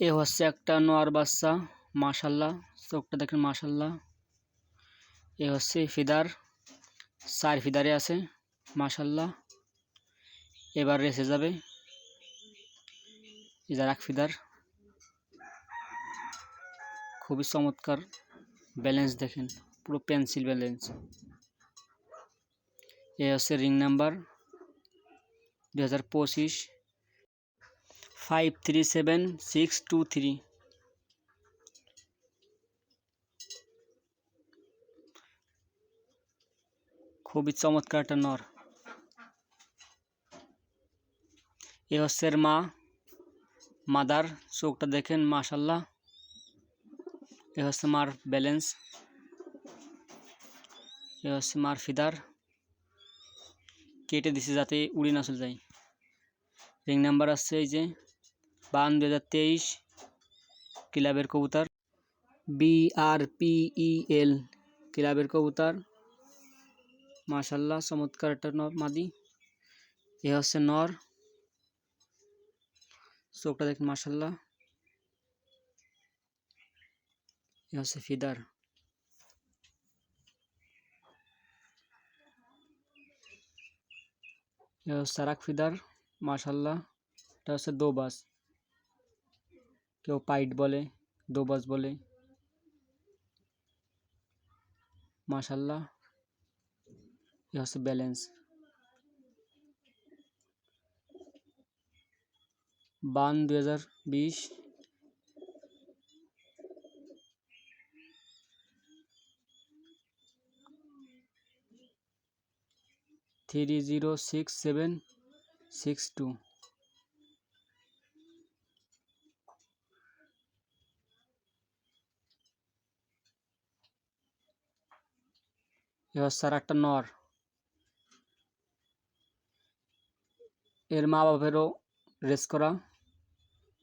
এ হচ্ছে একটা নোয়ার বাচ্চা, মাশাল্লাহ, চোখটা দেখেন মাশাল্লাহ। এ হচ্ছে ফিদার, চার ফিদারে আছে, মাশাল্লাহ। এবার রেসে যাবে। এজার এক ফিদার। খুবই চমৎকার ব্যালেন্স দেখেন, পুরো পেন্সিল ব্যালেন্স। এ হচ্ছে রিং নাম্বার দু হাজার পঁচিশ। Five three seven six two three খুবই চমৎকার একটা নর। এ হচ্ছে মা, মাদার। চোখটা দেখেন মাশাল্লাহ এ হচ্ছে মার ব্যালেন্স। এ হচ্ছে মার ফিদার। কেটে দিছে যাতে উড়ে না চলে যায়। রিং নাম্বার আসছে এই যে বান দু হাজার তেইশ ক্লাবের কবুতর। বি আর পি ই এল ক্লাবের কবুতর। মাশাল্লাহ, চমৎকার একটা নর মাদি। এ হচ্ছে নর। চোখটা দেখুন, মাশাল্লাহ। এ হচ্ছে ফিদার। এ হচ্ছে ফিদার, মাশাল্লাহ। এটা হচ্ছে দোবাস। কেউ পাইট বলে দোবাস বলে। মাশাল্লাহ এ হচ্ছে ব্যালেন্স বান দুই হাজার বিশ three zero six seven six two এ হচ্ছে আর একটা নর। এর মা বাপেরও রেস করা,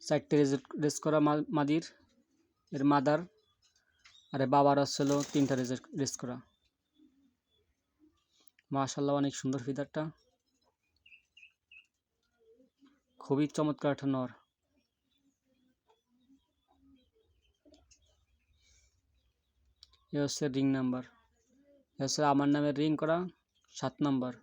চারটে রেস করা মাদির, এর মাদার, আর বাবার হচ্ছিল তিনটা রেস রেস করা। মাশাল্লাহ অনেক সুন্দর ফিদারটা খুবই চমৎকার একটা নর। এ হচ্ছে রিং নাম্বার। হচ্ছে আমার নামে রিং করা সাত নাম্বার